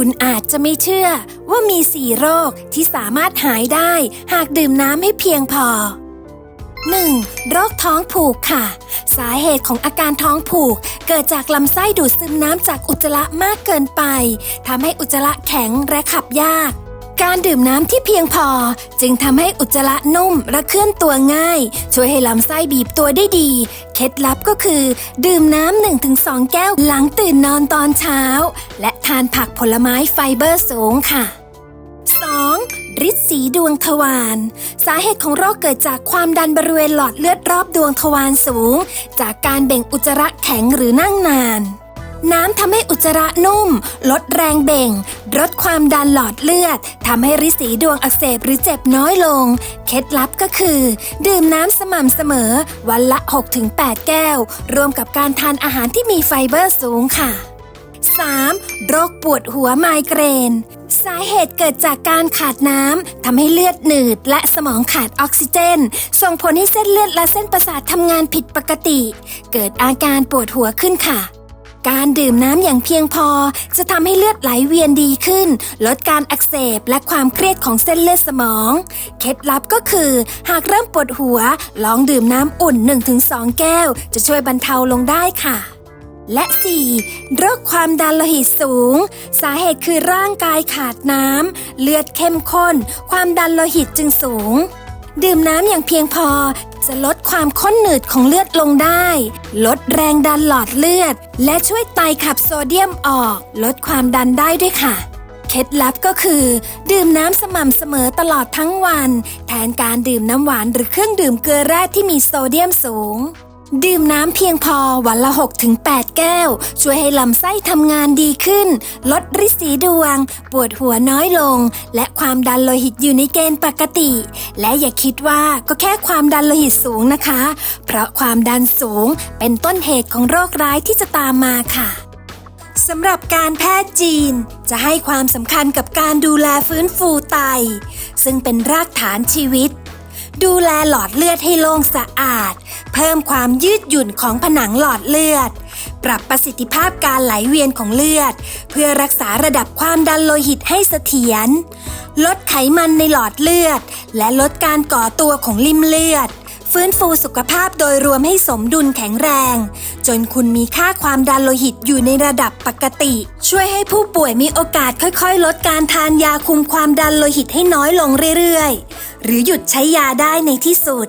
คุณอาจจะไม่เชื่อว่ามีสี่โรคที่สามารถหายได้หากดื่มน้ำให้เพียงพอ 1. โรคท้องผูกค่ะ สาเหตุของอาการท้องผูก เกิดจากลำไส้ดูดซึมน้ำจากอุจจาระมากเกินไปทำให้อุจจาระแข็งและขับยาก การดื่มน้ำที่เพียงพอ จึงทำให้อุจจาระนุ่มและเคลื่อนตัวง่าย ช่วยให้ลำไส้บีบตัวได้ดี เคล็ดลับก็คือ ดื่มน้ำ 1-2 แก้วหลังตื่นนอนตอนเช้า และทานผักผลไม้ไฟเบอร์สูงค่ะ 2. ฤทธิ์สีดวงทวารสาเหตุของโรคเกิดจากความดันบริเวณหลอดเลือดรอบดวงทวารสูง จากการเบ่งอุจจาระแข็งหรือนั่งนาน น้ำทำให้อุจจาระนุ่ม ลดแรงเบ่ง ลดความดันหลอดเลือดทำให้ริสีดวงอักเสบหรือเจ็บน้อยลง เคล็ดลับก็คือ ดื่มน้ำสม่ำเสมอ วันละ 6-8 แก้ว รวมกับการทานอาหารที่มีไฟเบอร์สูงค่ะ 3. โรคปวดหัวไมเกรน สาเหตุเกิดจากการขาดน้ำทำให้เลือดหนืดและสมองขาดออกซิเจน ส่งผลให้เส้นเลือดและเส้นประสาททำงานผิดปกติ เกิดอาการปวดหัวขึ้นค่ะ การดื่มน้ำอย่างเพียงพอ จะทำให้เลือดไหลเวียนดีขึ้น ลดการอักเสบและความเครียดของเส้นเลือดสมอง เคล็ดลับก็คือ หากเริ่มปวดหัว ลองดื่มน้ำอุ่น 1-2 แก้ว จะช่วยบรรเทาลงได้ค่ะและ 4. โรคความดันโลหิตสูง สาเหตุคือร่างกายขาดน้ำ เลือดเข้มข้น ความดันโลหิตจึงสูง ดื่มน้ำอย่างเพียงพอ จะลดความข้นหนืดของเลือดลงได้ ลดแรงดันหลอดเลือด และช่วยไตขับโซเดียมออก ลดความดันได้ด้วยค่ะ เคล็ดลับก็คือ ดื่มน้ำสม่ำเสมอตลอดทั้งวัน แทนการดื่มน้ำหวานหรือเครื่องดื่มเกลือแร่ที่มีโซเดียมสูง ดื่มน้ำเพียงพอวันละ 6-8 แก้ว ช่วยให้ลำไส้ทำงานดีขึ้น ลดริสีดวง ปวดหัวน้อยลง และความดันโลหิตอยู่ในเกณฑ์ปกติ และอย่าคิดว่าก็แค่ความดันโลหิตสูงนะคะ เพราะความดันสูงเป็นต้นเหตุของโรคร้ายที่จะตามมาค่ะสำหรับการแพทย์จีน จะให้ความสำคัญกับการดูแลฟื้นฟูไต ซึ่งเป็นรากฐานชีวิต ดูแลหลอดเลือดให้โล่งสะอาด เพิ่มความยืดหยุ่นของผนังหลอดเลือด ปรับประสิทธิภาพการไหลเวียนของเลือด เพื่อรักษาระดับความดันโลหิตให้เสถียร ลดไขมันในหลอดเลือด และลดการก่อตัวของลิ่มเลือด ฟื้นฟูสุขภาพโดยรวมให้สมดุลแข็งแรง จนคุณมีค่าความดันโลหิตอยู่ในระดับปกติ ช่วยให้ผู้ป่วยมีโอกาสค่อยๆ ลดการทานยาคุมความดันโลหิตให้น้อยลงเรื่อยๆ หรือหยุดใช้ยาได้ในที่สุด